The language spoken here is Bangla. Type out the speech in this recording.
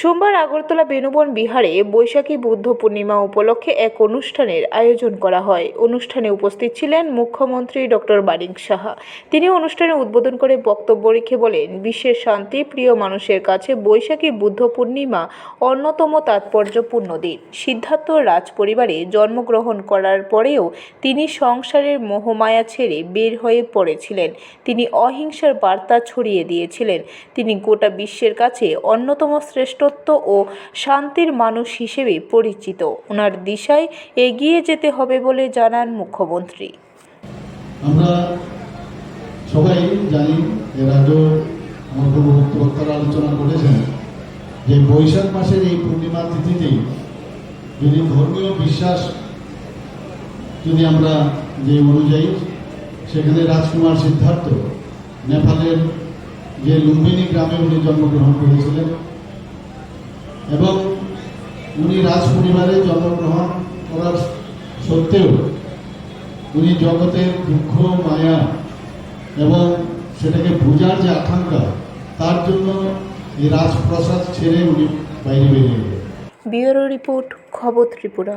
সোমবার আগরতলা বেনুবন বিহারে বৈশাখী বুদ্ধ পূর্ণিমা উপলক্ষে এক অনুষ্ঠানের আয়োজন করা হয়। অনুষ্ঠানে উপস্থিত ছিলেন মুখ্যমন্ত্রী ডক্টর মানিক সাহা। তিনি অনুষ্ঠানে উদ্বোধন করে বক্তব্য রেখে বলেন বিশ্বের শান্তি প্রিয় মানুষের কাছে বৈশাখী বুদ্ধ পূর্ণিমা অন্যতম তাৎপর্যপূর্ণ দিন। সিদ্ধার্থ রাজ পরিবারে জন্মগ্রহণ করার পরেও তিনি সংসারের মোহমায়া ছেড়ে বের হয়ে পড়েছিলেন। তিনি অহিংসার বার্তা ছড়িয়ে দিয়েছিলেন। তিনি গোটা বিশ্বের কাছে অন্যতম শ্রেষ্ঠত্ব ও শান্তির মানুষ হিসেবে পরিচিত। ওনার দিশায় এগিয়ে যেতে হবে বলে জানান মুখ্যমন্ত্রী। সবাই জানি এর আগেও আমার আলোচনা করেছেন যে বৈশাখ মাসের এই পূর্ণিমা তিথিতেই যদি ধর্মীয় বিশ্বাস যদি আমরা যে অনুযায়ী সেখানে রাজকুমার সিদ্ধার্থ নেপালের যে লুম্বিনী গ্রামে উনি জন্মগ্রহণ করেছিলেন এবং উনি রাজ পরিবারে জন্মগ্রহণ করার সত্ত্বেও উনি জগতের দুঃখ, মায়া এবং সেটাকে বোঝার যে আকাঙ্ক্ষা, তার জন্য এই রাজপ্রসাদ ছেড়ে উনি বাইরে বেরিয়ে গেলেন। ব্যুরো রিপোর্ট, খবর ত্রিপুরা।